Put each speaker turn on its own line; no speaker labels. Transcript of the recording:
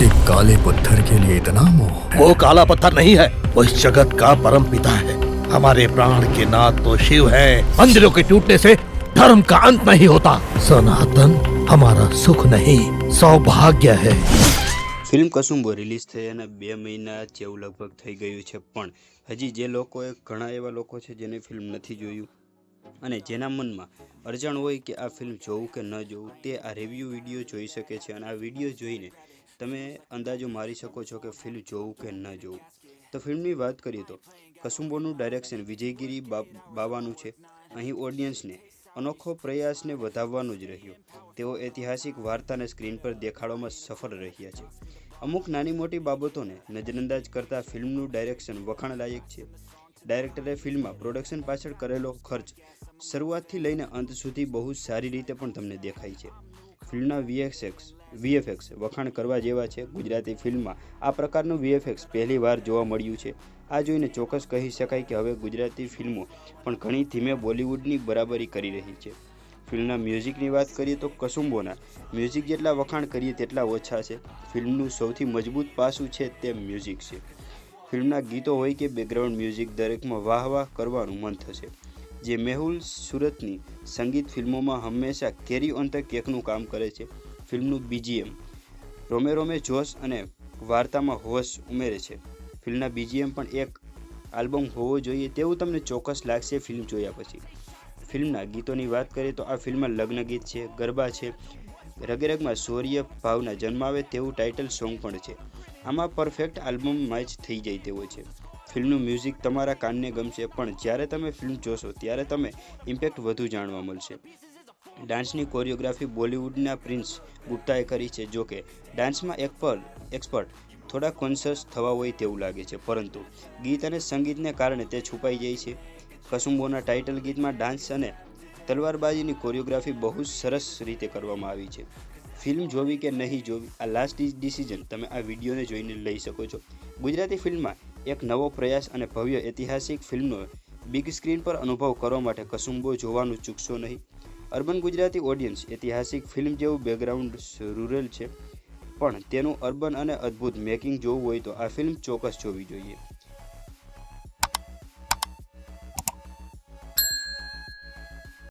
एक काले पत्थर के लिए इतना मोह है
वो काला पत्थर नहीं है वो इस जगत का परम पिता है हमारे प्राण के नाथ तो शिव है मंदिरों के टूटने से धर्म का अंत नहीं होता सनातन हमारा सुख नहीं सौभाग्य है
ફિલ્મ કસુંબો રિલીઝ થઈ અને બે મહિના જેવું લગભગ થઈ ગયું છે પણ હજી જે લોકોએ ઘણા એવા લોકો છે જેને ફિલ્મ નથી જોયું અને જેના મનમાં અરજાણ હોય કે આ ફિલ્મ જોવું કે ન જોવું તે આ રિવ્યૂ વિડીયો જોઈ શકે છે અને આ વિડીયો જોઈને તમે અંદાજો મારી શકો છો કે ફિલ્મ જોવું કે ન જોવું તો ફિલ્મની વાત કરીએ તો, કસુંબોનું ડાયરેક્શન વિજયગીરી બાવાનું છે. અહીં ઓડિયન્સને અનોખો પ્રયાસને વધાવવાનો જ રહ્યો. તેઓ ઐતિહાસિક વાર્તાને સ્ક્રીન પર દેખાડવામાં સફળ રહ્યા છે. અમુક નાની મોટી બાબતોને નજરઅંદાજ કરતા ફિલ્મનું ડાયરેક્શન વખાણલાયક છે. ડાયરેક્ટરે ફિલ્મમાં પ્રોડક્શન પાછળ કરેલો ખર્ચ શરૂઆતથી લઈને અંત સુધી બહુ સારી રીતે પણ તમને દેખાય છે. ફિલ્મના વીએફએક્સ વીએફએક્સ વખાણ કરવા જેવા છે ગુજરાતી ફિલ્મમાં. આ પ્રકારનું વીએફએક્સ પહેલી વાર જોવા મળ્યું છે. આ જોઈને ચોક્કસ કહી શકાય કે હવે ગુજરાતી ફિલ્મો પણ ઘણી ધીમે બોલિવૂડની બરાબરી કરી રહી છે. ફિલ્મના મ્યુઝિકની વાત કરીએ તો કસુંબોના. મ્યુઝિક જેટલા વખાણ કરીએ તેટલા ઓછા છે. ફિલ્મનું સૌથી મજબૂત પાસું છે તે મ્યુઝિક છે. ફિલ્મના ગીતો હોય કે બેકગ્રાઉન્ડ મ્યુઝિક દરેકમાં વાહ વાહ કરવાનું મન થશે. જે મેહુલ સુરતની સંગીત ફિલ્મોમાં હંમેશા કેરી ઓન ધ કેકનું કામ કરે છે. ફિલ્મનું બીજીએમ રોમે રોમે જોશ અને વાર્તામાં હોશ ઉમેરે છે. ફિલ્મના બીજીએમ પણ એક આલ્બમ હોવો જોઈએ તેવું તમને ચોક્કસ લાગશે ફિલ્મ જોયા પછી. ફિલ્મના ગીતોની વાત કરીએ તો આ ફિલ્મમાં લગ્ન ગીત છે, ગરબા છે, રગેરગમાં શૌર્ય ભાવના જન્માવે તેવું ટાઇટલ સોંગ પણ છે. આમાં પરફેક્ટ આલ્બમ મેચ થઈ જાય તેવો છે. ફિલ્મનું મ્યુઝિક તમારા કાનને ગમશે, પણ જ્યારે તમે ફિલ્મ જોશો ત્યારે તમે ઇમ્પેક્ટ વધુ જાણવા મળશે. ડાન્સની કોરિયોગ્રાફી બોલિવૂડના પ્રિન્સ ગુપ્તાએ કરી છે. જોકે ડાન્સમાં એક પર એક્સપર્ટ થોડા કોન્શિયસ થવા હોય તેવું લાગે છે. પરંતુ ગીત અને સંગીતને કારણે તે છુપાઈ જાય છે. કસુંબોના ટાઇટલ ગીતમાં ડાન્સ અને તલવારબાજીની કોરિયોગ્રાફી બહુ સરસ રીતે કરવામાં આવી છે. ફિલ્મ જોવી કે નહીં જોવી, આ લાસ્ટ ડિસિઝન તમે આ વિડીયોને જોઈને લઈ શકો છો. ગુજરાતી ફિલ્મમાં એક નવો પ્રયાસ અને ભવ્ય ઐતિહાસિક ફિલ્મનો બિગ સ્ક્રીન પર અનુભવ કરવા માટે કસુંબો જોવાનું ચૂકશો નહીં. અર્બન ગુજરાતી ઓડિયન્સ ઐતિહાસિક ફિલ્મ જેવું બેકગ્રાઉન્ડ રૂરલ છે. પણ તેનું અર્બન અને અદ્ભુત મેકિંગ જોવું હોય તો આ ફિલ્મ ચોક્કસ જોવી જોઈએ.